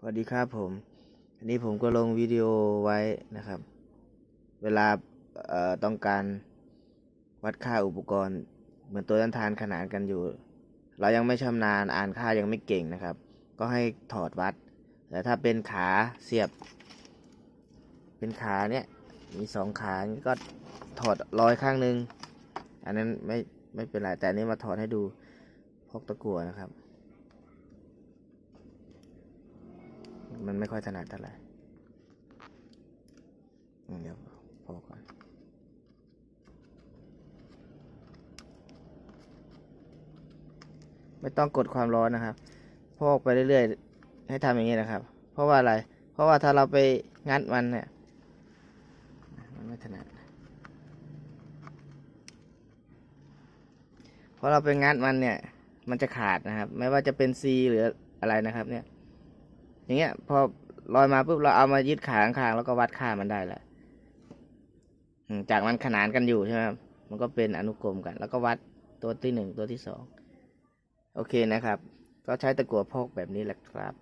สวัสดีครับผมอันนี้ผมก็ลงวิดีโอไว้นะครับ เวลาต้องการวัดค่าอุปกรณ์ เหมือนตัวต้านทานขนานกันอยู่ เรายังไม่ชำนาญอ่านค่ายังไม่เก่งนะครับ ก็ให้ถอดวัด แต่ถ้าเป็นขาเสียบ เป็นขาเนี้ยมีสองขาอย่างนี้ก็ถอดรอยข้างหนึ่งอันนั้นไม่ไม่เป็นไรแต่นนี้มาถอดให้ดูพกตะกั่วนะครับ มันไม่ค่อยถนัดเท่าไหร่เดี๋ยวพอก่อนไม่ต้องกดความร้อนนะครับ พอกไปเรื่อยๆ ให้ทำอย่างนี้นะครับ เพราะว่าอะไร เพราะว่าถ้าเราไปงัดมันเนี่ย มันไม่ถนัดพอเราไปงัดมันเนี่ย มันจะขาดนะครับ ไม่ว่าจะเป็นซีหรืออะไรนะครับ เนี่ย อย่างเงี้ย พอลอยมาปุ๊บเราเอามายึดขาข้างๆแล้วก็วัดค่ามันได้แหละจากมันขนานกันอยู่ใช่ไหมครับมันก็เป็นอนุกรมกัน แล้วก็วัดตัวที่หนึ่งตัวที่สองโอเคนะครับ ก็ใช้ตะกั่วพกแบบนี้แหละครับ